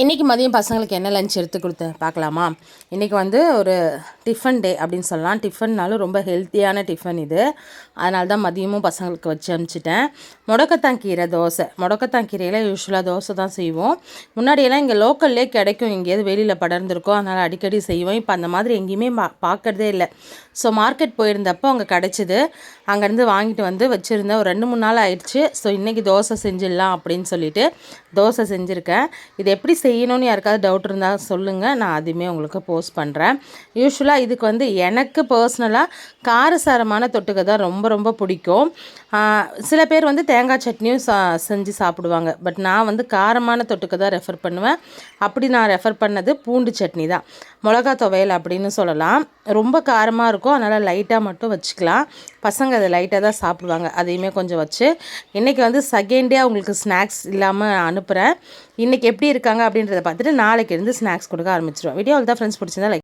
இன்றைக்கி மதியம் பசங்களுக்கு என்ன லஞ்ச் எடுத்து கொடுத்தேன் பார்க்கலாமா? இன்றைக்கி வந்து ஒரு டிஃபன் டே அப்படின்னு சொல்லலாம். டிஃபன்னாலும் ரொம்ப ஹெல்த்தியான டிஃபன் இது. அதனால தான் மதியமும் பசங்களுக்கு வச்சு அனுப்பிச்சிட்டேன். முடக்கத்தான் கீரை தோசை. முடக்கத்தான் கீரையில் யூஸ்வலாக தோசை தான் செய்வோம். முன்னாடியெல்லாம் இங்கே லோக்கல்லே கிடைக்கும். எங்கேயாவது வெளியில் படர்ந்துருக்கோம் அதனால் அடிக்கடி செய்வோம். இப்போ அந்த மாதிரி எங்கேயுமே பா பார்க்குறதே இல்லை. ஸோ மார்க்கெட் போயிருந்தப்போ அங்கே கிடச்சிது. அங்கேருந்து வாங்கிட்டு வந்து வச்சுருந்தேன். ஒரு ரெண்டு மூணு நாள் ஆயிடுச்சு. ஸோ இன்றைக்கி தோசை செஞ்சிடலாம் அப்படின்னு சொல்லிட்டு தோசை செஞ்சுருக்கேன். இது எப்படி செய்யணும்னு யாருக்காவது டவுட் இருந்தால் சொல்லுங்கள் நான் அதுவுமே உங்களுக்கு போஸ்ட் பண்ணுறேன் யூஸ்வலாக இதுக்கு வந்து எனக்கு பர்சனலாக காரசாரமான தொட்டுக்க தான் ரொம்ப ரொம்ப பிடிக்கும். சில பேர் வந்து தேங்காய் சட்னியும் சா செஞ்சு சாப்பிடுவாங்க. பட் நான் வந்து காரமான தொட்டுக்க தான் ரெஃபர் பண்ணுவேன். அப்படி நான் ரெஃபர் பண்ணது பூண்டு சட்னி தான். மிளகா துவையல் அப்படின்னு சொல்லலாம். ரொம்ப காரமாக இருக்கும். அதனால் லைட்டாக மட்டும் வச்சுக்கலாம். பசங்க அதை லைட்டாக தான் சாப்பிடுவாங்க. அதையுமே கொஞ்சம் வச்சு. இன்றைக்கி வந்து செகண்ட் டே அவங்களுக்கு ஸ்நாக்ஸ் இல்லாமல் அனுப்புகிறேன் இன்றைக்கி எப்படி இருக்காங்க அப்படின்றத பார்த்துட்டு நாளைக்கு இருந்து ஸ்நாக்ஸ் கொடுக்க ஆரம்பிச்சிருவோம் வீடியோ தான் ஃப்ரெண்ட்ஸ் பிடிச்சிருந்தா லைக்